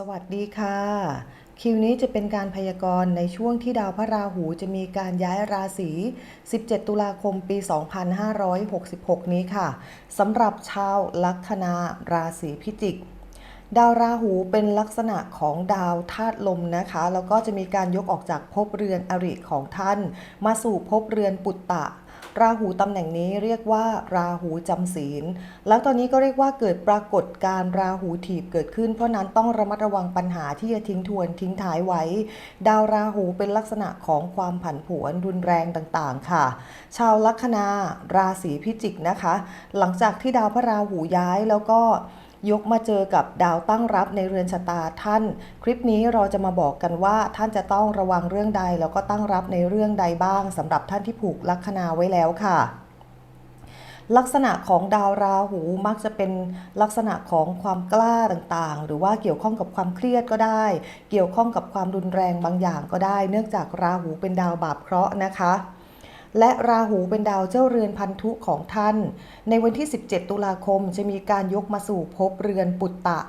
สวัสดีค่ะ คิวนี้จะเป็นการพยากรณ์ในช่วงที่ดาวพระราหูจะมีการย้ายราศี 17 ตุลาคมปี 2566 นี้ค่ะสำหรับชาวลัคนาราศีพิจิก ดาวราหูเป็นลักษณะของดาวธาตุลมนะคะ แล้วก็จะมีการยกออกจากภพเรือนอริของท่าน มาสู่ภพเรือนปุตตะ ราหูตำแหน่งนี้เรียกว่า ราหูจำศีล แล้วตอนนี้ก็เรียกว่าเกิดปรากฏการ์ราหูถีบเกิดขึ้น เพราะนั้นต้องระมัดระวังปัญหาที่จะทิ้งทวนทิ้งท้ายไว้ ดาวราหูเป็นลักษณะของความผันผวนรุนแรงต่างๆ ค่ะ ชาวลัคนาราศีพิจิกนะคะ หลังจากที่ดาวพระราหูย้ายแล้วก็ ยกมาเจอกับดาวตั้งรับในเรือนชะตาท่าน คลิปนี้เราจะมาบอกกันว่าท่านจะต้องระวังเรื่องใด แล้วก็ตั้งรับในเรื่องใดบ้างสำหรับท่านที่ผูกลัคนาไว้แล้วค่ะลักษณะของดาวราหูมักจะเป็นลักษณะของความกล้าต่างๆ หรือว่าเกี่ยวข้องกับความเครียดก็ได้ เกี่ยวข้องกับความรุนแรงบางอย่างก็ได้ เนื่องจากราหูเป็นดาวบาปเคราะห์นะคะ และราหูเป็นดาวเจ้าเรือนพันธุของท่าน ในวันที่ 17 ตุลาคมจะมีการยกมาสู่ภพเรือนปุตตะ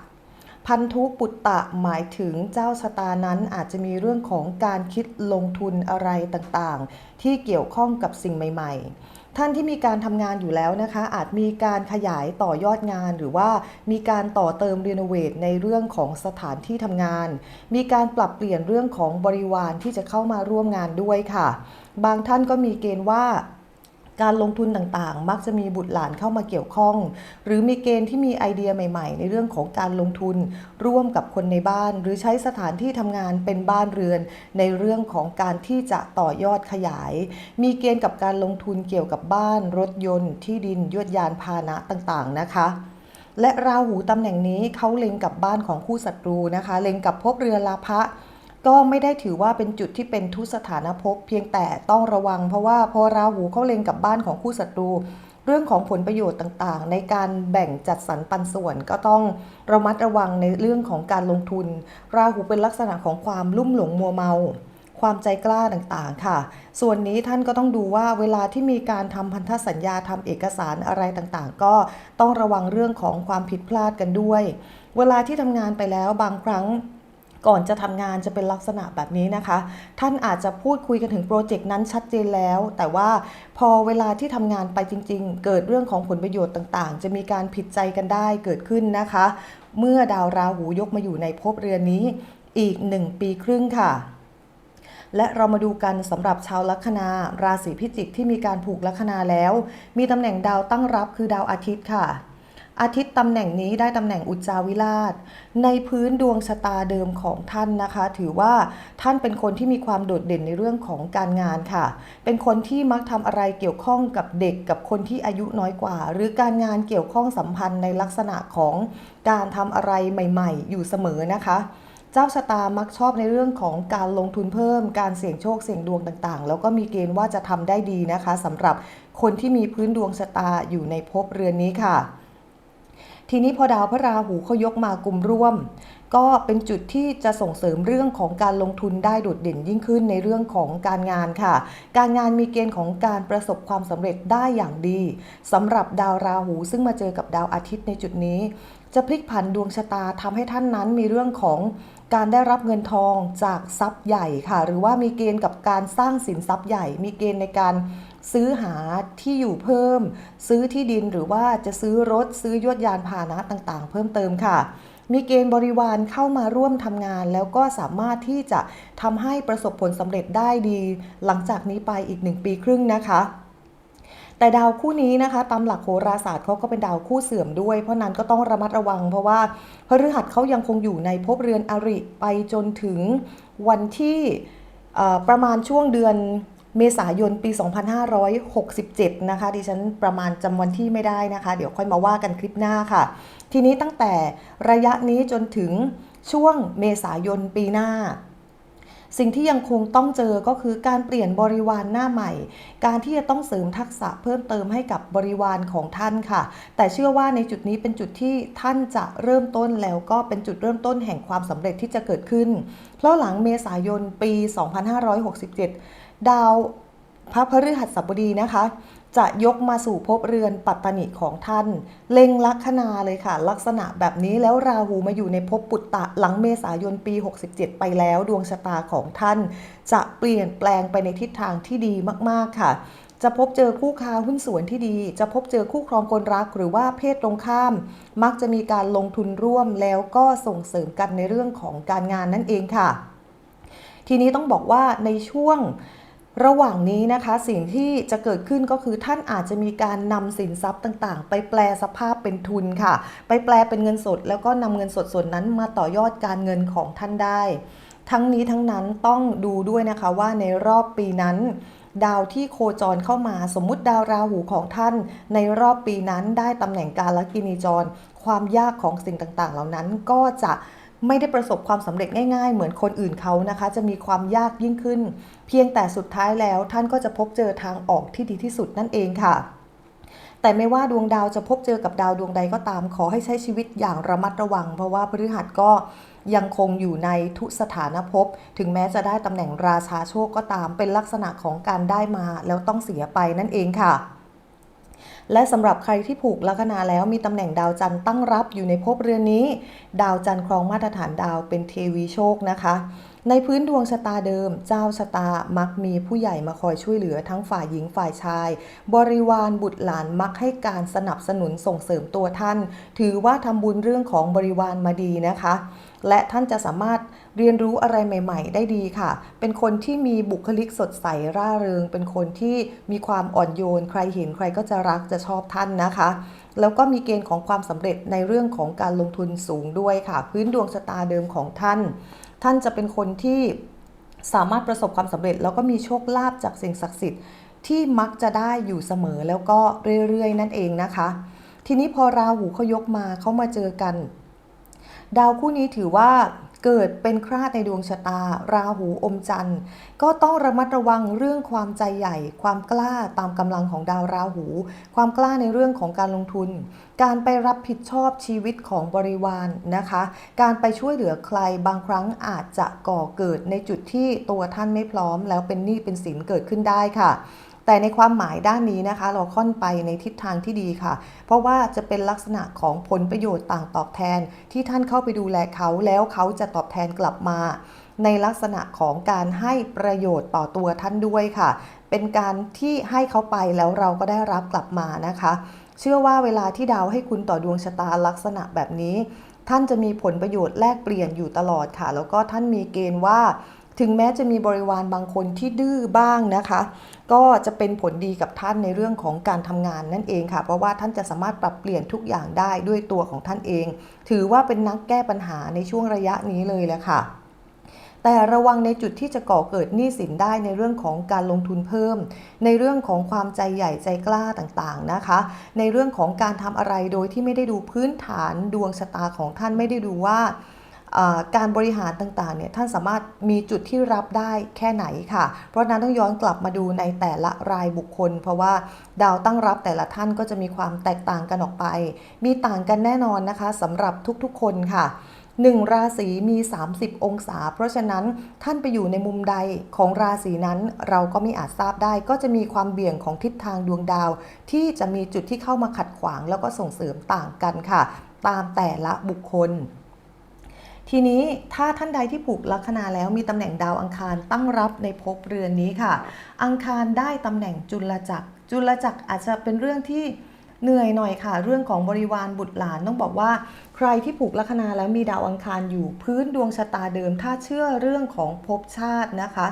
พันธุปุตตะหมายถึงเจ้าชะตานั้นอาจจะมีเรื่องของการคิดลงทุนอะไรต่างๆ ที่เกี่ยวข้องกับสิ่งใหม่ ๆ ท่านที่มีการทำงานอยู่แล้วนะคะ อาจมีการขยายต่อยอดงาน หรือว่ามีการต่อเติมรีโนเวทในเรื่องของสถานที่ทำงาน มีการปรับเปลี่ยนเรื่องของบริวารที่จะเข้ามาร่วมงานด้วยค่ะ บางท่านก็มีเกณฑ์ว่า การลงทุนต่างๆ มักจะมีบุตรหลานเข้ามาเกี่ยวข้อง หรือมีเกณฑ์ที่มีไอเดียใหม่ ๆ ในเรื่องของการลงทุน ร่วมกับคนในบ้าน หรือใช้สถานที่ทำงานเป็นบ้านเรือน ในเรื่องของการที่จะต่อยอดขยาย มีเกณฑ์กับการลงทุนเกี่ยวกับบ้าน รถยนต์ ที่ดินยวดยานพาหนะต่างๆ นะคะและราหูตำแหน่งนี้เขาเล็งกับบ้านของคู่ศัตรูนะคะ เล็งกับภพเรือลาภะ ก็ไม่ได้ถือว่าเป็นจุดที่เป็นทุสถานภพเพียงแต่ต้องระวัง เพราะว่าพอราหูเข้าเล็งกับบ้านของคู่ศัตรู เรื่องของผลประโยชน์ต่างๆ ในการแบ่งจัดสรรปันส่วนก็ต้องระมัดระวังในเรื่องของการลงทุน ราหูเป็นลักษณะของความลุ่มหลงมัวเมาความใจกล้าต่างๆ ค่ะ ส่วนนี้ท่านก็ต้องดูว่าเวลาที่มีการทำพันธสัญญาทำเอกสารอะไรต่างๆ ก็ต้องระวังเรื่องของความผิดพลาดกันด้วย เวลาที่ทำงานไปแล้วบางครั้ง ก่อนจะทำงานจะเป็นลักษณะแบบนี้นะคะ ท่านอาจจะพูดคุยกันถึงโปรเจกต์นั้นชัดเจนแล้ว แต่ว่าพอเวลาที่ทำงานไปจริง ๆ เกิดเรื่องของผลประโยชน์ต่าง ๆ จะมีการผิดใจกันได้เกิดขึ้นนะคะ เมื่อดาวราหูยกมาอยู่ในภพเรือนนี้อีก 1 ปีครึ่งค่ะและเรามาดูกันสำหรับชาวลัคนา ราศีพิจิกที่มีการผูกลัคนาแล้ว มีตำแหน่งดาวตั้งรับคือดาวอาทิตย์ค่ะ อาทิตย์ตำแหน่งนี้ได้ตำแหน่งอุจจาวิราช ในพื้นดวงชะตาเดิมของท่านนะคะ ถือว่าท่านเป็นคนที่มีความโดดเด่นในเรื่องของการงานค่ะ เป็นคนที่มักทำอะไรเกี่ยวข้องกับเด็กกับคนที่อายุน้อยกว่า หรือการงานเกี่ยวข้องสัมพันธ์ในลักษณะของการทำอะไรใหม่ ๆ อยู่เสมอนะคะเจ้าชะตามักชอบในเรื่องของการลงทุนเพิ่ม การเสี่ยงโชคเสี่ยงดวงต่างๆ แล้วก็มีเกณฑ์ว่าจะทำได้ดีนะคะสำหรับคนที่มีพื้นดวงชะตาอยู่ในภพเรือนนี้ค่ะ ทีนี้พอดาวพระราหูเขายกมากลุ่มร่วม ก็เป็นจุดที่จะส่งเสริมเรื่องของการลงทุนได้โดดเด่นยิ่งขึ้นในเรื่องของการงานค่ะ การงานมีเกณฑ์ของการประสบความสำเร็จได้อย่างดีสำหรับดาวราหูซึ่งมาเจอกับดาวอาทิตย์ในจุดนี้ จะพลิกผันดวงชะตาทำให้ท่านนั้นมีเรื่องของ การได้รับเงินทองจากทรัพย์ใหญ่ค่ะ หรือว่ามีเกณฑ์กับการสร้างสินทรัพย์ใหญ่ มีเกณฑ์ในการซื้อหาที่อยู่เพิ่ม ซื้อที่ดินหรือว่าจะซื้อรถซื้อยวดยานพาหนะต่างๆ เพิ่มเติมค่ะ มีเกณฑ์บริวารเข้ามาร่วมทำงาน แล้วก็สามารถที่จะทำให้ประสบผลสำเร็จได้ดี หลังจากนี้ไปอีกหนึ่งปีครึ่งนะคะ แต่ดาวคู่นี้นะคะตามหลักโหราศาสตร์เขาก็เป็นดาวคู่เสื่อมด้วย เพราะนั้นก็ต้องระมัดระวัง เพราะว่าพฤหัสเขายังคงอยู่ในภพเรือนอริไปจนถึงวันที่ประมาณช่วงเดือนเมษายนปี 2567 นะคะ ดิฉันประมาณจำวันที่ไม่ได้นะคะ เดี๋ยวค่อยมาว่ากันคลิปหน้าค่ะ ทีนี้ตั้งแต่ระยะนี้จนถึงช่วงเมษายนปีหน้า สิ่งที่ยังคงต้องเจอก็คือการเปลี่ยนบริวารหน้าใหม่ การที่จะต้องเสริมทักษะเพิ่มเติมให้กับบริวารของท่านค่ะ แต่เชื่อว่าในจุดนี้เป็นจุดที่ท่านจะเริ่มต้นแล้วก็เป็นจุดเริ่มต้นแห่งความสำเร็จที่จะเกิดขึ้น เพราะหลังเมษายนปี 2567 ดาวพระพฤหัสบดีนะคะ จะยกมาสู่ภพเรือนปัตตนิของท่าน เล็งลัคนาเลยค่ะ ลักษณะแบบนี้แล้วราหูมาอยู่ในภพปุตตะหลังเมษายนปี 67 ไปแล้วดวงชะตาของท่าน จะเปลี่ยนแปลงไปในทิศทางที่ดีมากๆค่ะจะพบเจอคู่ค้าหุ้นส่วนที่ดี จะพบเจอคู่ครองคนรักหรือว่าเพศตรงข้าม มักจะมีการลงทุนร่วมแล้วก็ส่งเสริมกันในเรื่องของการงานนั่นเองค่ะ ทีนี้ต้องบอกว่าในช่วง ระหว่างนี้นะคะสิ่งที่จะเกิดขึ้นก็คือท่านอาจจะมีการนำสินทรัพย์ต่างๆ ไปแปลสภาพเป็นทุนค่ะ ไปแปลเป็นเงินสด แล้วก็นำเงินสดส่วนนั้นมาต่อยอดการเงินของท่านได้ ทั้งนี้ทั้งนั้นต้องดูด้วยนะคะว่าในรอบปีนั้นดาวที่โคจรเข้ามาสมมุติดาวราหูของท่าน ในรอบปีนั้นได้ตำแหน่งการลกินีจร ความยากของสิ่งต่างๆ เหล่านั้นก็จะ ไม่ได้ประสบความสำเร็จง่ายๆ เหมือนคนอื่นเขานะคะ จะมีความยากยิ่งขึ้น เพียงแต่สุดท้ายแล้วท่านก็จะพบเจอทางออกที่ดีที่สุดนั่นเองค่ะ แต่ไม่ว่าดวงดาวจะพบเจอกับดาวดวงใดก็ตาม ขอให้ใช้ชีวิตอย่างระมัดระวัง เพราะว่าพฤหัสก็ยังคงอยู่ในทุสถานภพ ถึงแม้จะได้ตำแหน่งราชาโชคก็ตาม เป็นลักษณะของการได้มาแล้วต้องเสียไปนั่นเองค่ะ และสำหรับใครที่ผูกลัคนาแล้วมีตำแหน่งดาวจันทร์ตั้งรับอยู่ในภพเรือนนี้ ดาวจันทร์ครองมาตรฐานดาวเป็นเทวีโชคนะคะ ในพื้นดวงชะตาเดิม เจ้าชะตามักมีผู้ใหญ่มาคอยช่วยเหลือทั้งฝ่ายหญิงฝ่ายชาย บริวารบุตรหลานมักให้การสนับสนุนส่งเสริมตัวท่าน ถือว่าทำบุญเรื่องของบริวารมาดีนะคะ และท่านจะสามารถ เรียนรู้อะไรใหม่ ๆ ได้ดีค่ะ เป็นคนที่มีบุคลิกสดใสร่าเริง เป็นคนที่มีความอ่อนโยน ใครเห็นใครก็จะรักจะชอบท่านนะคะ แล้วก็มีเกณฑ์ของความสำเร็จในเรื่องของการลงทุนสูงด้วยค่ะ พื้นดวงชะตาเดิมของท่าน ท่านจะเป็นคนที่สามารถประสบความสำเร็จ แล้วก็มีโชคลาภจากสิ่งศักดิ์สิทธิ์ที่มักจะได้อยู่เสมอแล้วก็เรื่อยๆ นั่นเองนะคะ ทีนี้พอราหูเขายกมาเขามาเจอกัน ดาวคู่นี้ถือว่า เกิดเป็นคราดในดวงชะตา ราหูอมจันทร์ ก็ต้องระมัดระวังเรื่องความใจใหญ่ ความกล้าตามกำลังของดาวราหู ความกล้าในเรื่องของการลงทุน การไปรับผิดชอบชีวิตของบริวารนนะคะ การไปช่วยเหลือใครบางครั้งอาจจะก่อเกิดในจุดที่ตัวท่านไม่พร้อม แล้วเป็นหนี้เป็นสินเกิดขึ้นได้ค่ะ แต่ในความหมายด้านนี้นะคะ เราค่อนไปในทิศทางที่ดีค่ะ เพราะว่าจะเป็นลักษณะของผลประโยชน์ต่างตอบแทน ที่ท่านเข้าไปดูแลเขาแล้วเขาจะตอบแทนกลับมา ในลักษณะของการให้ประโยชน์ต่อตัวท่านด้วยค่ะ เป็นการที่ให้เขาไปแล้วเราก็ได้รับกลับมานะคะ เชื่อว่าเวลาที่ดาวให้คุณต่อดวงชะตาลักษณะแบบนี้ ท่านจะมีผลประโยชน์แลกเปลี่ยนอยู่ตลอดค่ะ แล้วก็ท่านมีเกณฑ์ว่า ถึงแม้จะมีบริวารบางคนที่ดื้อบ้างนะคะ ก็จะเป็นผลดีกับท่านในเรื่องของการทำงานนั่นเองค่ะ เพราะว่าท่านจะสามารถปรับเปลี่ยนทุกอย่างได้ด้วยตัวของท่านเอง ถือว่าเป็นนักแก้ปัญหาในช่วงระยะนี้เลยแหละค่ะแต่ระวังในจุดที่จะก่อเกิดหนี้สินได้ในเรื่องของการลงทุนเพิ่ม ในเรื่องของความใจใหญ่ใจกล้าต่างๆนะคะ ในเรื่องของการทำอะไรโดยที่ไม่ได้ดูพื้นฐานดวงชะตาของท่านไม่ได้ดูว่า การบริหารต่างๆเนี่ยท่านสามารถมีจุดที่รับได้แค่ไหนค่ะ เพราะนั้นต้องย้อนกลับมาดูในแต่ละรายบุคคล เพราะว่าดาวตั้งรับแต่ละท่านก็จะมีความแตกต่างกันออกไป มีต่างกันแน่นอนนะคะสำหรับทุกๆคนค่ะหนึ่งราศีมี 30 องศา เพราะฉะนั้นท่านไปอยู่ในมุมใดของราศีนั้นเราก็ไม่อาจทราบได้ ก็จะมีความเบี่ยงของทิศทางดวงดาว ที่จะมีจุดที่เข้ามาขัดขวางแล้วก็ส่งเสริมต่างกันค่ะ ตามแต่ละบุคคล ทีนี้ถ้าท่านใดที่ผูกลัคนาแล้วมีตำแหน่งดาวอังคารตั้งรับในภพเรือนนี้ค่ะ อังคารได้ตำแหน่งจุลจักร จุลจักรอาจจะเป็นเรื่องที่เหนื่อยหน่อยค่ะ เรื่องของบริวารบุตรหลานต้องบอกว่า ใครที่ผูกลัคนาแล้วมีดาวอังคารอยู่พื้นดวงชะตาเดิม ถ้าเชื่อเรื่องของภพชาตินะคะ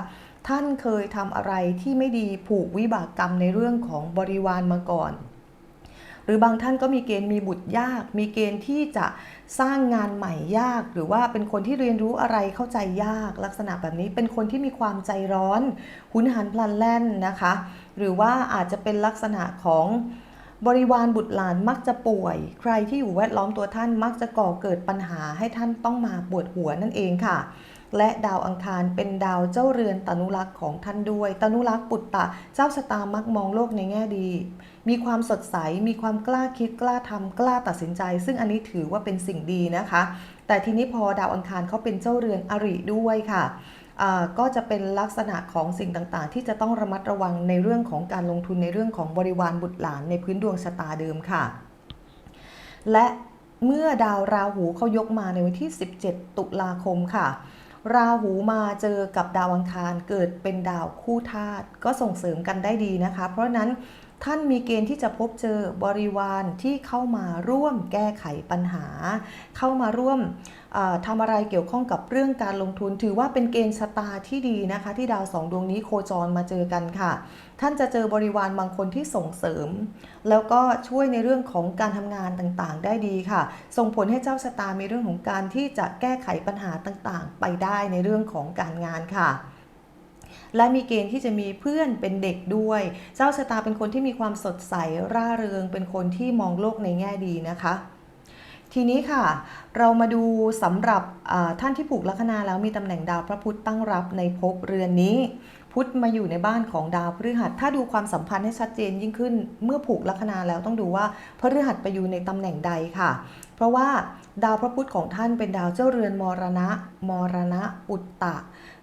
ท่านเคยทำอะไรที่ไม่ดีผูกวิบากกรรมในเรื่องของบริวารมาก่อน หรือบางท่านก็มีเกณฑ์มีบุตรยาก มีเกณฑ์ที่จะสร้างงานใหม่ยาก หรือว่าเป็นคนที่เรียนรู้อะไรเข้าใจยาก ลักษณะแบบนี้เป็นคนที่มีความใจร้อนหุนหันพลันแล่นนะคะ หรือว่าอาจจะเป็นลักษณะของบริวารบุตรหลานมักจะป่วย ใครที่อยู่แวดล้อมตัวท่านมักจะก่อเกิดปัญหาให้ท่านต้องมาปวดหัวนั่นเองค่ะ และดาวอังคารเป็นดาวเจ้าเรือนตนุรักษ์ของท่านด้วย ตนุรักษ์ปุตตะ เจ้าชะตามักมองโลกในแง่ดี มีความสดใส มีความกล้าคิดกล้าทำกล้าตัดสินใจ ซึ่งอันนี้ถือว่าเป็นสิ่งดีนะคะ แต่ทีนี้พอดาวอังคารเขาเป็นเจ้าเรือนอริด้วยค่ะก็จะเป็นลักษณะของสิ่งต่างๆ ที่จะต้องระมัดระวังในเรื่องของการลงทุนในเรื่องของบริวารบุตรหลานในพื้นดวงชะตาเดิมค่ะ และเมื่อดาวราหูเขายกมาในวันที่ 17 ตุลาคมค่ะ ราหูมาเจอกับดาวอังคารเกิดเป็นดาวคู่ธาตุก็ส่งเสริมกันได้ดีนะคะ เพราะนั้น ท่านมีเกณฑ์ที่จะพบเจอบริวารที่เข้ามาร่วมแก้ไขปัญหา เข้ามาร่วมทำอะไรเกี่ยวข้องกับเรื่องการลงทุน ถือว่าเป็นเกณฑ์ชะตาที่ดีนะคะ ที่ดาวสองดวงนี้โคจรมาเจอกันค่ะ ท่านจะเจอบริวารบางคนที่ส่งเสริม แล้วก็ช่วยในเรื่องของการทำงานต่างๆ ได้ดีค่ะ ส่งผลให้เจ้าชะตามีเรื่องของการที่จะแก้ไขปัญหาต่างๆ ไปได้ในเรื่องของการงานค่ะ และมีเกณฑ์ที่จะมีเพื่อนเป็นเด็กด้วย เจ้าชะตาเป็นคนที่มีความสดใสร่าเริง เป็นคนที่มองโลกในแง่ดีนะคะทีนี้ค่ะ เรามาดูสำหรับท่านที่ผูกลัคนาแล้วมีตำแหน่งดาวพระพุธตั้งรับในภพเรือนนี้ พุธมาอยู่ในบ้านของดาวพฤหัส ถ้าดูความสัมพันธ์ให้ชัดเจนยิ่งขึ้น เมื่อผูกลัคนาแล้วต้องดูว่าพฤหัสไปอยู่ในตำแหน่งใดค่ะ เพราะว่าดาวพระพุธของท่านเป็นดาวเจ้าเรือนมรณะ มรณะอุตตะ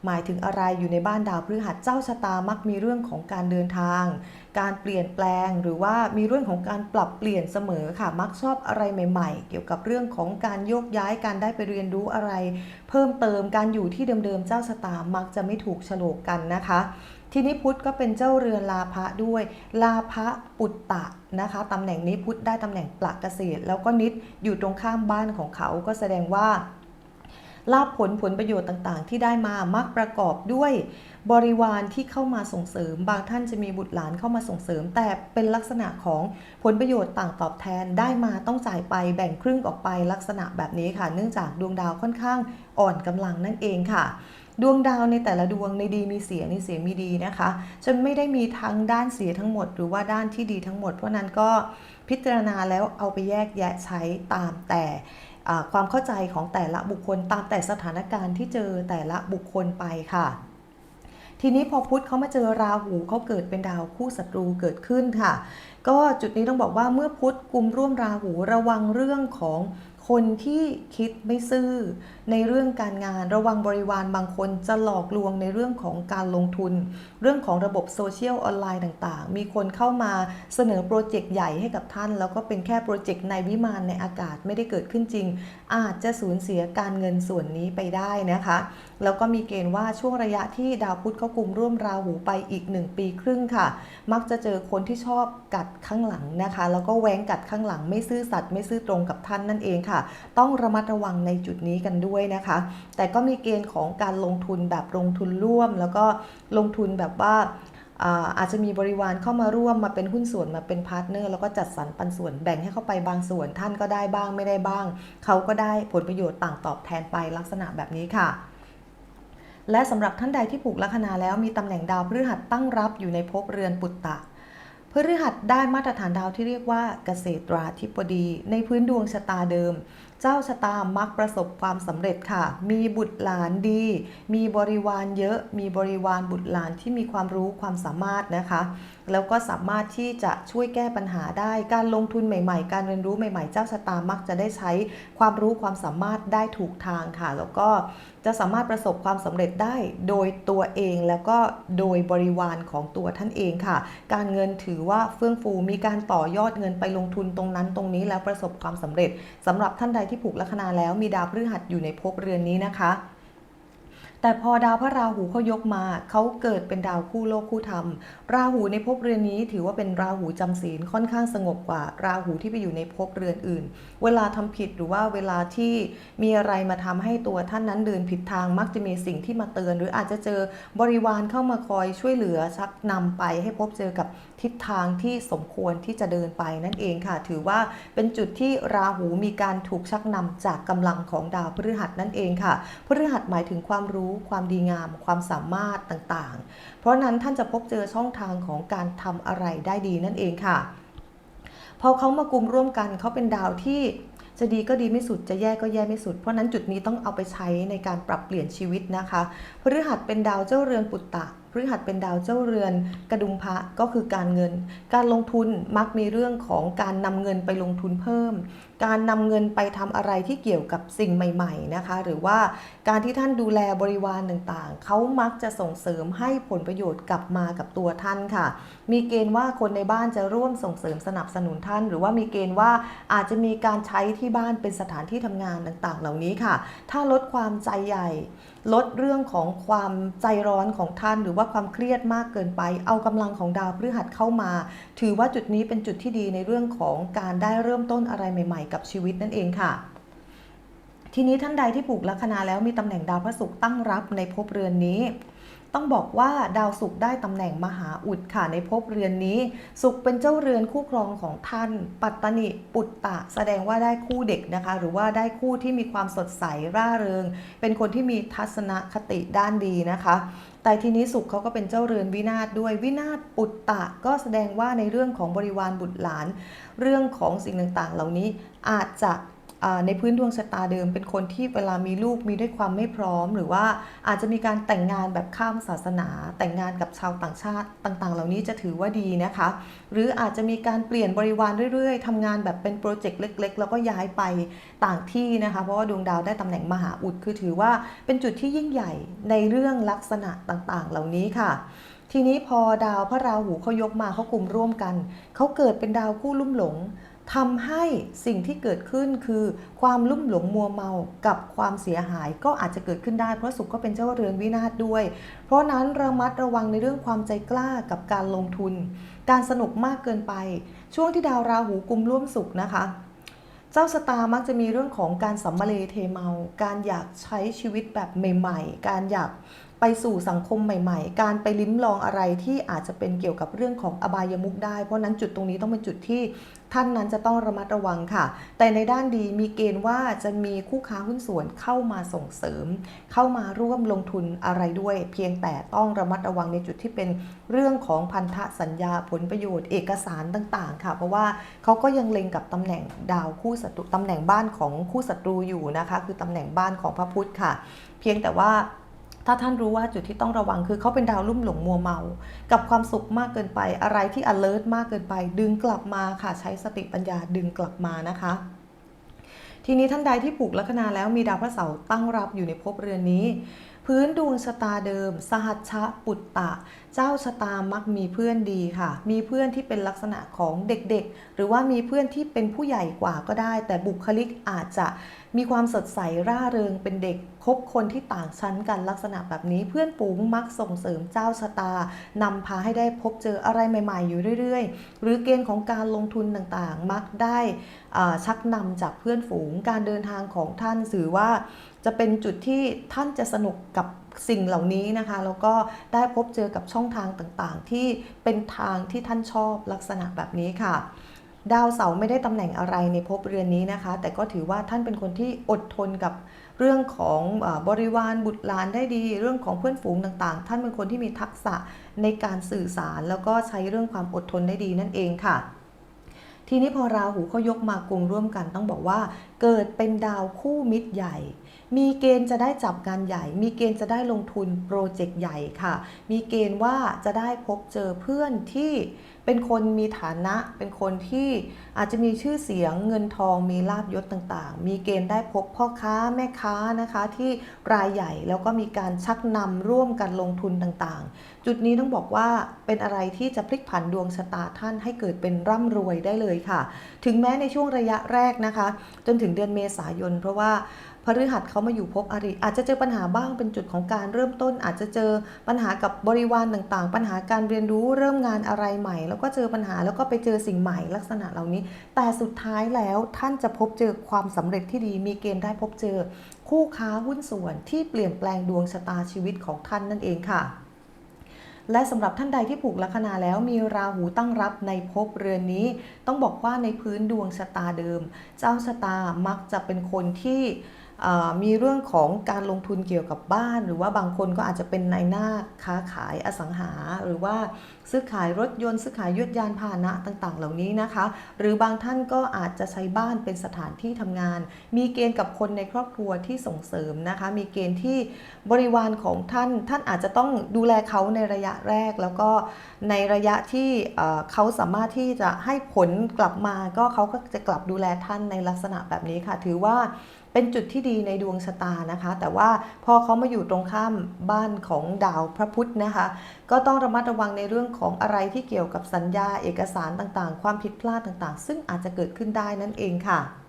หมายถึงอะไรอยู่ในบ้านดาวพฤหัสเจ้าชะตามักมีเรื่องของการเดินทาง การเปลี่ยนแปลงหรือว่ามีเรื่องของการปรับเปลี่ยนเสมอค่ะมักชอบอะไรใหม่ ๆ เกี่ยวกับเรื่องของการโยกย้ายการได้ไปเรียนรู้อะไร เพิ่มเติมการอยู่ที่เดิมๆเจ้าชะตามักจะไม่ถูกโฉลกกันนะคะ ทีนี้พุทธก็เป็นเจ้าเรือนลาภะด้วย ลาภะปุตตะนะคะตำแหน่งนี้พุทธได้ตำแหน่งปลักเกษตร แล้วก็นิดอยู่ตรงข้ามบ้านของเขาก็แสดงว่าลาผลผลประโยชน์ต่างๆ ที่ได้มามักประกอบด้วยบริวารที่เข้ามาส่งเสริม บางท่านจะมีบุตรหลานเข้ามาส่งเสริม แต่เป็นลักษณะของผลประโยชน์ต่างตอบแทนได้มาต้องจ่ายไปแบ่งครึ่งออกไปลักษณะแบบนี้ค่ะ เนื่องจากดวงดาวค่อนข้างอ่อนกำลังนั่นเองค่ะ ดวงดาวในแต่ละดวงในดีมีเสียในเสียมีดีนะคะจนไม่ได้มีทั้งด้านเสียทั้งหมด หรือว่าด้านที่ดีทั้งหมด เพราะนั้นก็พิจารณาแล้วเอาไปแยกแยะใช้ตามแต่ความเข้าใจของแต่ละบุคคลตามแต่สถานการณ์ที่เจอแต่ละบุคคลไปค่ะ ทีนี้พอพุธเขามาเจอราหูเขาเกิดเป็นดาวคู่ศัตรูเกิดขึ้นค่ะ ก็จุดนี้ต้องบอกว่าเมื่อพุธกลุ่มร่วมราหูระวังเรื่องของ คนที่คิดไม่ซื่อในเรื่องการงาน ระวังบริวารบางคนจะหลอกลวงในเรื่องของการลงทุน เรื่องของระบบโซเชียลออนไลน์ต่างๆ มีคนเข้ามาเสนอโปรเจกต์ใหญ่ให้กับท่าน แล้วก็เป็นแค่โปรเจกต์ในวิมานในอากาศไม่ได้เกิดขึ้นจริง อาจจะสูญเสียการเงินส่วนนี้ไปได้นะคะ แล้วก็มีเกณฑ์ว่าช่วงระยะที่ดาวพุธเขากุมร่วมราหูไปอีก 1 ปีครึ่งค่ะ มักจะเจอคนที่ชอบกัดข้างหลังนะคะ แล้วก็แหว้งกัดข้างหลังไม่ซื่อสัตย์ไม่ซื่อตรงกับท่านนั่นเองค่ะ ต้องระมัดระวังในจุดนี้กันด้วยนะคะ แต่ก็มีเกณฑ์ของการลงทุนแบบลงทุนร่วม แล้วก็ลงทุนแบบว่าอ่าอาจจะมีบริวารเข้ามาร่วมมาเป็นหุ้นส่วนมาเป็นพาร์ทเนอร์แล้วก็จัดสรรปันส่วนแบ่งให้เข้าไปบางส่วนท่านก็ได้บ้างไม่ได้บ้าง เขาก็ได้ผลประโยชน์ต่างตอบแทนไปลักษณะแบบนี้ค่ะ และสำหรับท่านใดที่ผูกลัคนาแล้วมีตำแหน่งดาวพฤหัสตั้งรับอยู่ในภพเรือนปุตตะพฤหัสได้มาตรฐานดาวที่เรียกว่าเกษตราธิปดี ในพื้นดวงชะตาเดิม เจ้าชะตามักประสบความสำเร็จค่ะ มีบุตรหลานดี มีบริวารเยอะ มีบริวารบุตรหลานที่มีความรู้ความสามารถนะคะแล้วก็สามารถที่จะช่วยแก้ปัญหาได้ การลงทุนใหม่ ๆ การเรียนรู้ใหม่ๆ เจ้าชะตามักจะได้ใช้ความรู้ความสามารถได้ถูกทางค่ะ แล้วก็จะสามารถประสบความสำเร็จได้โดยตัวเองแล้วก็โดยบริวารของตัวท่านเองค่ะ การเงินถือว่าเฟื่องฟูมีการต่อยอดเงินไปลงทุนตรงนั้นตรงนี้แล้วประสบความสำเร็จสำหรับท่านใดที่ผูกลัคนาแล้วมีดาวพฤหัสอยู่ในภพเรือนนี้นะคะ แต่พอดาวพระราหูเขายกมาเขาเกิดเป็นดาวคู่โลกคู่ธรรม ราหูในภพเรือนนี้ถือว่าเป็นราหูจำศีลค่อนข้างสงบกว่า ราหูที่ไปอยู่ในภพเรือนอื่น เวลาทำผิดหรือว่าเวลาที่มีอะไรมาทำให้ตัวท่านนั้นเดินผิดทางมักจะมีสิ่งที่มาเตือน หรืออาจจะเจอบริวารเข้ามาคอยช่วยเหลือชักนำไปให้พบเจอกับทิศทางที่สมควรที่จะเดินไปนั่นเองค่ะ ถือว่าเป็นจุดที่ราหูมีการถูกชักนำจากกำลังของดาวพฤหัสนั่นเองค่ะพฤหัสหมายถึงความรู้ความดีงาม ความสามารถต่างๆ เพราะนั้นท่านจะพบเจอช่องทางของการทำอะไรได้ดีนั่นเองค่ะ พอเขามากลุ่มร่วมกันเขาเป็นดาวที่จะดีก็ดีไม่สุดจะแย่ก็แย่ไม่สุด เพราะฉะนั้นจุดนี้ต้องเอาไปใช้ในการปรับเปลี่ยนชีวิตนะคะพฤหัสเป็นดาวเจ้าเรือนปุตตะ พฤหัสเป็นดาวเจ้าเรือน กระดุมพระก็คือการเงิน การลงทุนมักมีเรื่องของการนำเงินไปลงทุนเพิ่ม การนำเงินไปทำอะไรที่เกี่ยวกับสิ่งใหม่ๆนะคะ หรือว่าการที่ท่านดูแลบริวารต่างๆ เขามักจะส่งเสริมให้ผลประโยชน์กลับมากับตัวท่านค่ะ มีเกณฑ์ว่าคนในบ้านจะร่วมส่งเสริมสนับสนุนท่าน หรือว่ามีเกณฑ์ว่าอาจจะมีการใช้ที่บ้านเป็นสถานที่ทำงานต่างๆ เหล่านี้ค่ะ ถ้าลดความใจใหญ่ ลดเรื่องของความใจร้อนของท่าน หรือว่าความเครียดมากเกินไป เอากำลังของดาวพฤหัสเข้ามา ถือว่าจุดนี้เป็นจุดที่ดีในเรื่องของการได้เริ่มต้นอะไรใหม่ ๆ กับชีวิตนั่นเองค่ะทีนี้ท่านใดที่ปลูกลัคนาแล้วมีตำแหน่งดาวพระศุกร์ตั้งรับในภพเรือนนี้ ต้องบอกว่าดาวศุกร์ได้ตำแหน่งมหาอุดค่ะในภพเรือนนี้ศุกร์เป็นเจ้าเรือนคู่ครองของท่าน ปัตตนิปุตตะ แสดงว่าได้คู่เด็กนะคะ หรือว่าได้คู่ที่มีความสดใสร่าเริง เป็นคนที่มีทัศนคติด้านดีนะคะแต่ทีนี้สุขเขาก็เป็นเจ้าเรือนวินาศด้วยวินาศปุตตะ ก็แสดงว่าในเรื่องของบริวารบุตรหลาน เรื่องของสิ่งต่างๆ เหล่านี้อาจจะ ในพื้นดวงชะตาเดิม เป็นคนที่เวลามีลูกมีด้วยความไม่พร้อม หรือว่าอาจจะมีการแต่งงานแบบข้ามศาสนา แต่งงานกับชาวต่างชาติต่างๆ เหล่านี้จะถือว่าดีนะคะ หรืออาจจะมีการเปลี่ยนบริวารเรื่อยๆทำงานแบบเป็นโปรเจกต์เล็ก ๆ แล้วก็ย้ายไปต่างที่นะคะ เพราะว่าดวงดาวได้ตำแหน่งมหาอุดคือถือว่าเป็นจุดที่ยิ่งใหญ่ในเรื่องลักษณะต่างๆ เหล่านี้ค่ะทีนี้พอดาวพระราหูเขายกมาเขากลุ่มร่วมกัน เขาเกิดเป็นดาวคู่ลุ่มหลง ทำให้สิ่งที่เกิดขึ้นคือความลุ่มหลงมัวเมากับความเสียหายก็อาจจะเกิดขึ้นได้ เพราะสุขก็เป็นเจ้าเรือนวินาศด้วย เพราะนั้นระมัดระวังในเรื่องความใจกล้ากับการลงทุน การสนุกมากเกินไป ช่วงที่ดาวราหูกุมร่วมสุขนะคะ เจ้าสตาร์มักจะมีเรื่องของการสัมมาเลเทเมา การอยากใช้ชีวิตแบบใหม่ ๆ การอยาก ไปสู่สังคมใหม่ ๆ การไปลิ้มลองอะไรที่อาจจะเป็นเกี่ยวกับเรื่องของอบายมุกได้ เพราะนั้นจุดตรงนี้ต้องเป็นจุดที่ท่านนั้นจะต้องระมัดระวังค่ะ แต่ในด้านดีมีเกณฑ์ว่าจะมีคู่ค้าหุ้นส่วนเข้ามาส่งเสริม เข้ามาร่วมลงทุนอะไรด้วย เพียงแต่ต้องระมัดระวังในจุดที่เป็นเรื่องของพันธสัญญาผลประโยชน์เอกสารต่างๆ ค่ะ เพราะว่าเขาก็ยังเล็งกับตำแหน่งดาวคู่ศัตรูตำแหน่งบ้านของคู่ศัตรูอยู่นะคะ คือตำแหน่งบ้านของพระพุธค่ะ เพียงแต่ว่า ถ้าท่านรู้ว่าจุดที่ต้องระวังคือเขาเป็นดาวลุ่มหลงมัวเมา กับความสุขมากเกินไป อะไรที่ alert มากเกินไป ดึงกลับมาค่ะ ใช้สติปัญญาดึงกลับมานะคะ ทีนี้ท่านใดที่ผูกลัคนาแล้วมีดาวพระเสาร์ตั้งรับอยู่ในภพเรือนนี้พื้นดวงชะตาเดิม สหัชชะปุตตะ เจ้าชะตามักมีเพื่อนดีค่ะ มีเพื่อนที่เป็นลักษณะของเด็กๆ หรือว่ามีเพื่อนที่เป็นผู้ใหญ่กว่าก็ได้ แต่บุคลิกอาจจะมีความสดใสร่าเริงเป็นเด็ก คบคนที่ต่างชั้นกันลักษณะแบบนี้เพื่อนฝูงมักส่งเสริมเจ้าชะตานำพาให้ได้พบเจออะไรใหม่ ๆ อยู่เรื่อย ๆ หรือเกณฑ์ของการลงทุนต่างๆ มักได้ชักนำจากเพื่อนฝูงการเดินทางของท่านสื่อว่า จะเป็นจุดที่ท่านจะสนุกกับสิ่งเหล่านี้นะคะแล้วก็ได้พบเจอกับช่องทางต่างๆ ที่เป็นทางที่ท่านชอบลักษณะแบบนี้ค่ะดาวเสาร์ไม่ได้ตำแหน่งอะไรในภพเรือนนี้นะคะ แต่ก็ถือว่าท่านเป็นคนที่อดทนกับ เรื่องของบริวารบุตรหลานได้ดี เรื่องของเพื่อนฝูงต่างๆ ท่านเป็นคนที่มีทักษะในการสื่อสารแล้วก็ใช้เรื่องความอดทนได้ดีนั่นเองค่ะ ทีนี้พอราหูเขายกมากรุงร่วมกันต้องบอกว่า เกิดเป็นดาวคู่มิตรใหญ่ มีเกณฑ์จะได้จับงานใหญ่ มีเกณฑ์จะได้ลงทุนโปรเจกต์ใหญ่ค่ะ มีเกณฑ์ว่าจะได้พบเจอเพื่อนที่เป็นคนมีฐานะ เป็นคนที่อาจจะมีชื่อเสียงเงินทองมีลาบยศต่างๆ มีเกณฑ์ได้พบพ่อค้าแม่ค้านะคะ ที่รายใหญ่แล้วก็มีการชักนำร่วมกันลงทุนต่างๆ จุดนี้ต้องบอกว่าเป็นอะไรที่จะพลิกผันดวงชะตาท่านให้เกิดเป็นร่ำรวยได้เลยค่ะ ถึงแม้ในช่วงระยะแรกนะคะ จนถึงเดือนเมษายน เพราะว่า พฤหัสเขามาอยู่ภพอริ อาจจะเจอปัญหาบ้างเป็นจุดของการเริ่มต้น อาจจะเจอปัญหากับบริวารต่างๆ ปัญหาการเรียนรู้เริ่มงานอะไรใหม่ แล้วก็เจอปัญหาแล้วก็ไปเจอสิ่งใหม่ลักษณะเหล่านี้ แต่สุดท้ายแล้วท่านจะพบเจอความสำเร็จที่ดีมีเกณฑ์ได้พบเจอ คู่ค้าหุ้นส่วนที่เปลี่ยนแปลงดวงชะตาชีวิตของท่านนั่นเองค่ะและสำหรับท่านใดที่ผูกลัคนาแล้วมีราหูตั้งรับในภพเรือนนี้ ต้องบอกว่าในพื้นดวงชะตาเดิม เจ้าชะตามักจะเป็นคนที่ มีเรื่องของการลงทุนเกี่ยวกับบ้าน หรือว่าบางคนก็อาจจะเป็นนายหน้าค้าขายอสังหา หรือว่าซื้อขายรถยนต์ซื้อขายยุดยานพาหนะต่างๆ เหล่านี้นะคะ หรือบางท่านก็อาจจะใช้บ้านเป็นสถานที่ทำงาน มีเกณฑ์กับคนในครอบครัวที่ส่งเสริมนะคะ มีเกณฑ์ที่บริวารของท่านท่านอาจจะต้องดูแลเขาในระยะแรก แล้วก็ในระยะที่เขาสามารถที่จะให้ผลกลับมา ก็เขาก็จะกลับดูแลท่านในลักษณะแบบนี้ค่ะ ถือว่า เป็นจุดที่ดีในดวงชะตานะคะ แต่ว่าพอเขามาอยู่ตรงข้ามบ้านของดาวพระพุธนะคะ ก็ต้องระมัดระวังในเรื่องของอะไรที่เกี่ยวกับสัญญาเอกสารต่างๆ ความผิดพลาดต่างๆ ซึ่งอาจจะเกิดขึ้นได้นั่นเองค่ะ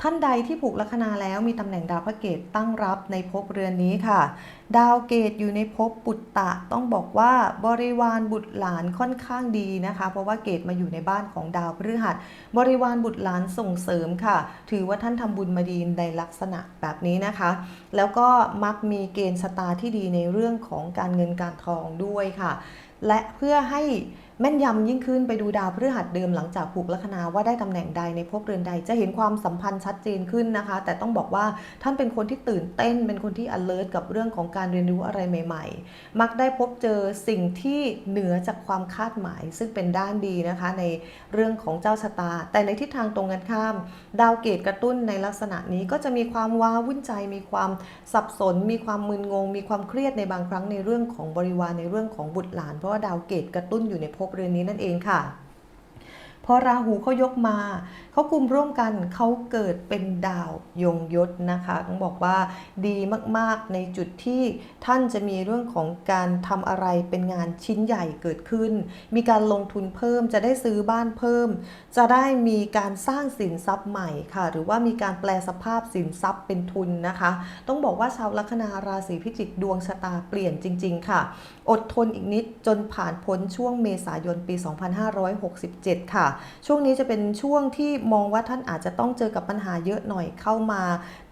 ท่านใดที่ผูกลัคนาแล้วมีตำแหน่งดาวพระเกตตั้งรับในภพเรือนนี้ค่ะ ดาวเกตอยู่ในภพปุตตะต้องบอกว่าบริวารบุตรหลานค่อนข้างดีนะคะ เพราะว่าเกตมาอยู่ในบ้านของดาวพฤหัส บริวารบุตรหลานส่งเสริมค่ะ ถือว่าท่านทำบุญมาดีในลักษณะแบบนี้นะคะ แล้วก็มักมีเกณฑ์ชะตาที่ดีในเรื่องของการเงินการทองด้วยค่ะ และเพื่อให้ แม่นยำยิ่งขึ้นไปดูดาวพฤหัสเดิมหลังจากผูกลัคนาว่าได้ตำแหน่งใดในภพเรือนใด จะเห็นความสัมพันธ์ชัดเจนขึ้นนะคะ แต่ต้องบอกว่าท่านเป็นคนที่ตื่นเต้น เป็นคนที่ alert กับเรื่องของการเรียนรู้อะไรใหม่ ๆ มักได้พบเจอสิ่งที่เหนือจากความคาดหมาย ซึ่งเป็นด้านดีนะคะในเรื่องของเจ้าชะตา แต่ในทิศทางตรงกันข้าม ดาวเกตกระตุ้นในลักษณะนี้ก็จะมีความว้าวุ่นใจ มีความสับสน มีความมึนงง มีความเครียดในบางครั้งในเรื่องของบริวารในเรื่องของบุตรหลาน เพราะว่าดาวเกตกระตุ้นอยู่ในภพเรือนนี้นั่นเองค่ะ พอราหูเขายกมา เขากลุ่มร่วมกันเขาเกิดเป็นดาวยงยศนะคะต้องบอกว่าดีมากๆในจุดที่ท่านจะมีเรื่องของการทำอะไรเป็นงานชิ้นใหญ่เกิดขึ้น มีการลงทุนเพิ่มจะได้ซื้อบ้านเพิ่ม จะได้มีการสร้างสินทรัพย์ใหม่ค่ะ หรือว่ามีการแปลสภาพสินทรัพย์เป็นทุนนะคะ ต้องบอกว่าชาวลัคนาราศีพิจิกดวงชะตาเปลี่ยนจริง ๆ ค่ะ อดทนอีกนิดจนผ่านพ้นช่วงเมษายนปี 2567 ค่ะช่วงนี้จะเป็นช่วงที่มองว่าท่านอาจจะต้องเจอกับปัญหาเยอะหน่อยเข้ามา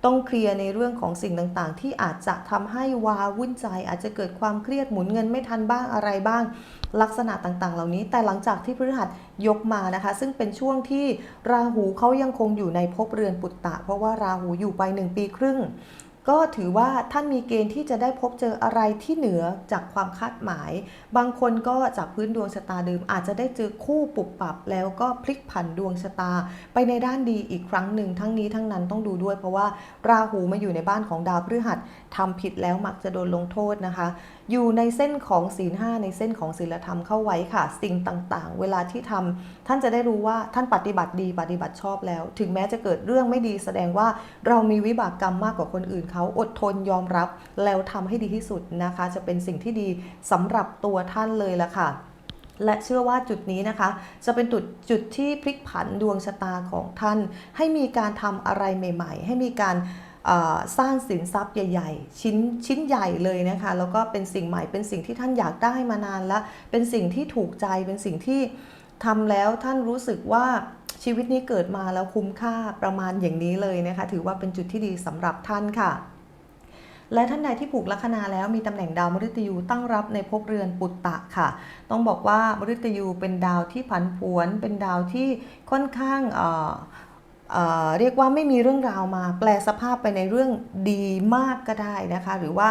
ต้องเคลียร์ในเรื่องของสิ่งต่างๆ ที่อาจจะทำให้วาวุ่นใจ อาจจะเกิดความเครียดหมุนเงินไม่ทันบ้างอะไรบ้าง ลักษณะต่างๆ เหล่านี้ แต่หลังจากที่พฤหัสยกมานะคะ ซึ่งเป็นช่วงที่ราหูเขายังคงอยู่ในภพเรือนปุตตะ เพราะว่าราหูอยู่ไปหนึ่งปีครึ่ง ก็ถือว่าท่านมีเกณฑ์ที่จะได้พบเจออะไรที่เหนือจากความคาดหมาย บางคนก็จากพื้นดวงชะตาเดิม อาจจะได้เจอคู่ปุบปับแล้วก็พลิกผันดวงชะตา ไปในด้านดีอีกครั้งหนึ่งทั้งนี้ทั้งนั้นต้องดูด้วย เพราะว่าราหูมาอยู่ในบ้านของดาวพฤหัสทำผิดแล้วมักจะโดนลงโทษนะคะ อยู่ในเส้นของศีลห้าในเส้นของศีลธรรมเข้าไว้ค่ะ สิ่งต่างๆ เวลาที่ทำท่านจะได้รู้ว่าท่านปฏิบัติดีปฏิบัติชอบแล้ว ถึงแม้จะเกิดเรื่องไม่ดีแสดงว่าเรามีวิบากกรรมมากกว่าคนอื่นเขาอดทนยอมรับ แล้วทำให้ดีที่สุดนะคะ จะเป็นสิ่งที่ดีสำหรับตัวท่านเลยละค่ะและเชื่อว่าจุดนี้นะคะ จะเป็นจุดจุดที่พลิกผันดวงชะตาของท่าน ให้มีการทำอะไรใหม่ ๆ ให้มีการ สร้างสินทรัพย์ใหญ่ ๆ ชิ้นชิ้นใหญ่เลยนะคะ แล้วก็เป็นสิ่งใหม่เป็นสิ่งที่ท่านอยากได้มานานแล้วเป็นสิ่งที่ถูกใจเป็นสิ่งที่ทำแล้วท่านรู้สึกว่าชีวิตนี้เกิดมาแล้วคุ้มค่าประมาณอย่างนี้เลยนะคะ ถือว่าเป็นจุดที่ดีสำหรับท่านค่ะ และท่านใดที่ผูกลัคนาแล้วมีตำแหน่งดาวมฤตยูตั้งรับในภพเรือนปุตตะค่ะ ต้องบอกว่ามฤตยูเป็นดาวที่ผันผวน เป็นดาวที่ค่อนข้าง เรียกว่าไม่มีเรื่องราวมา แปลสภาพไปในเรื่องดีมากก็ได้นะคะ หรือว่า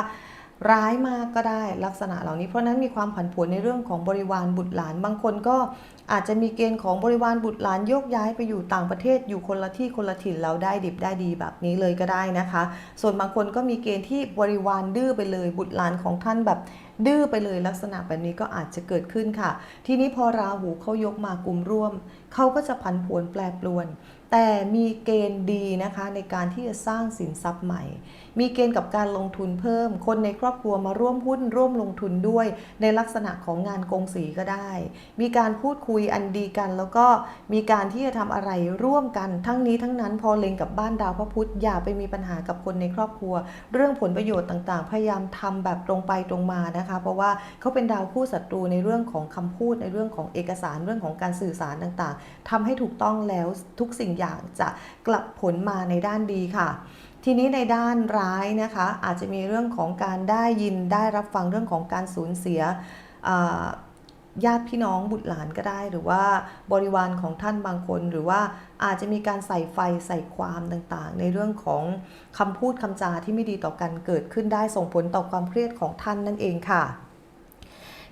ร้ายมากก็ได้ลักษณะเหล่านี้เพราะฉะนั้นมีความผันผวนในเรื่องของบริวารบุตรหลาน บางคนก็อาจจะมีเกณฑ์ของบริวารบุตรหลานโยกย้ายไปอยู่ต่างประเทศอยู่คนละที่คนละถิ่นแล้วได้ดิบได้ดีแบบนี้เลยก็ได้นะคะ ส่วนบางคนก็มีเกณฑ์ที่บริวารดื้อไปเลยบุตรหลานของท่านแบบดื้อไปเลยลักษณะแบบนี้ก็อาจจะเกิดขึ้นค่ะ ทีนี้พอราหูเขายกมากลุ่มร่วมเขาก็จะผันผวนแปรปรวน แต่มีเกณฑ์ดีนะคะในการที่จะสร้างสินทรัพย์ใหม่มีเกณฑ์กับการลงทุนเพิ่ม คนในครอบครัวมาร่วมหุ้นร่วมลงทุนด้วย ในลักษณะของงานกงสีก็ได้ มีการพูดคุยอันดีกัน แล้วก็มีการที่จะทำอะไรร่วมกัน ทั้งนี้ทั้งนั้นพอเล็งกับบ้านดาวพระพุธอย่าไปมีปัญหากับคนในครอบครัว เรื่องผลประโยชน์ต่างๆ พยายามทำแบบตรงไปตรงมานะคะ เพราะว่าเขาเป็นดาวคู่ศัตรูในเรื่องของคำพูดในเรื่องของเอกสารเรื่องของการสื่อสารต่างๆทำให้ถูกต้องแล้วทุกสิ่งอย่างจะกลับผลมาในด้านดีค่ะ ทีนี้ในด้านร้ายนะคะอาจจะมีเรื่องของการได้ยินได้รับฟังเรื่องของการสูญเสียญาติพี่น้องบุตรหลานก็ได้ หรือว่าบริวารของท่านบางคน หรือว่าอาจจะมีการใส่ไฟใส่ความต่างๆ ในเรื่องของคำพูดคำจาที่ไม่ดีต่อกันเกิดขึ้นได้ส่งผลต่อความเครียดของท่านนั่นเองค่ะ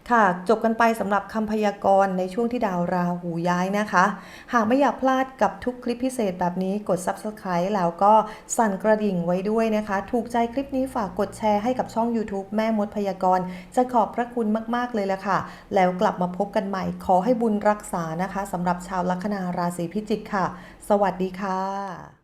ค่ะ จบกันไปสำหรับคำพยากรณ์ในช่วงที่ดาวราหูย้ายนะคะ หากไม่อยากพลาดกับทุกคลิปพิเศษแบบนี้กด Subscribe แล้วก็สั่นกระดิ่งไว้ด้วยนะคะ ถูกใจคลิปนี้ฝากกดแชร์ให้กับช่อง YouTube แม่มดพยากรณ์ จะขอบพระคุณมาก ๆ เลยละค่ะ แล้วกลับมาพบกันใหม่ขอให้บุญรักษานะคะสำหรับชาวลัคนาราศีพิจิกค่ะ สวัสดีค่ะ